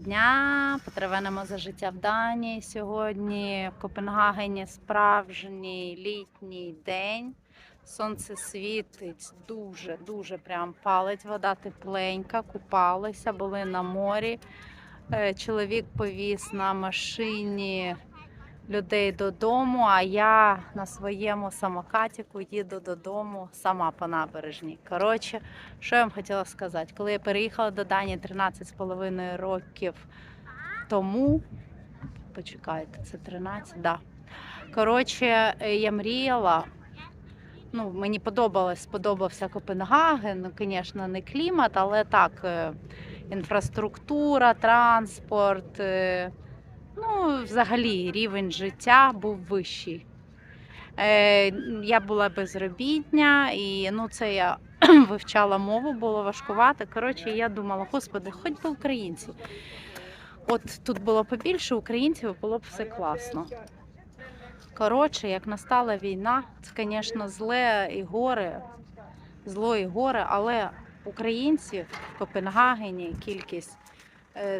Дня потревенемо за життя в Данії сьогодні. В Копенгагені справжній літній день. Сонце світить дуже, дуже прям палить. Вода тепленька, купалися, були на морі. Е, Чоловік повіз на машині людей додому, а я на своєму самокатіку їду додому сама по набережній. Коротше, що я вам хотіла сказати? Коли я переїхала до Данії 13,5 років тому, почекайте, це 13, да. Коротше, е, я мріяла. Ну, мені подобалось, сподобався Копенгаген. Ну, звісно, не клімат, але так, е, інфраструктура, транспорт. Ну, взагалі, рівень життя був вищий. Е, я була безробітня, і ну, це я вивчала мову, було важкувати. Коротше, я думала, господи, хоч би українці. От тут було побільше українців, було б все класно. Коротше, як настала війна, це, звісно, зле і горе, зло і горе, але українців в Копенгагені кількість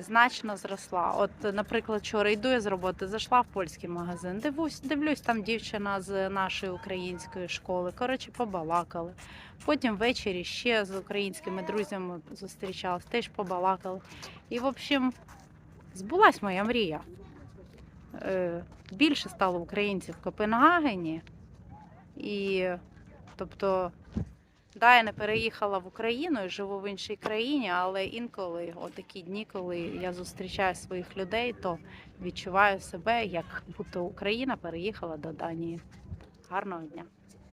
значно зросла. От, наприклад, вчора йду я з роботи, зайшла в польський магазин, дивлюсь, дивлюсь, там дівчина з нашої української школи. Коротше, побалакали. Потім ввечері ще з українськими друзями зустрічалась, теж побалакали. І, в общем, збулась моя мрія. Е, Більше стало українців в Копенгагені. І, тобто, да, я не переїхала в Україну живу в іншій країні, але інколи, отакі такі дні, коли я зустрічаю своїх людей, то відчуваю себе, як будто Україна переїхала до Данії. Гарного дня!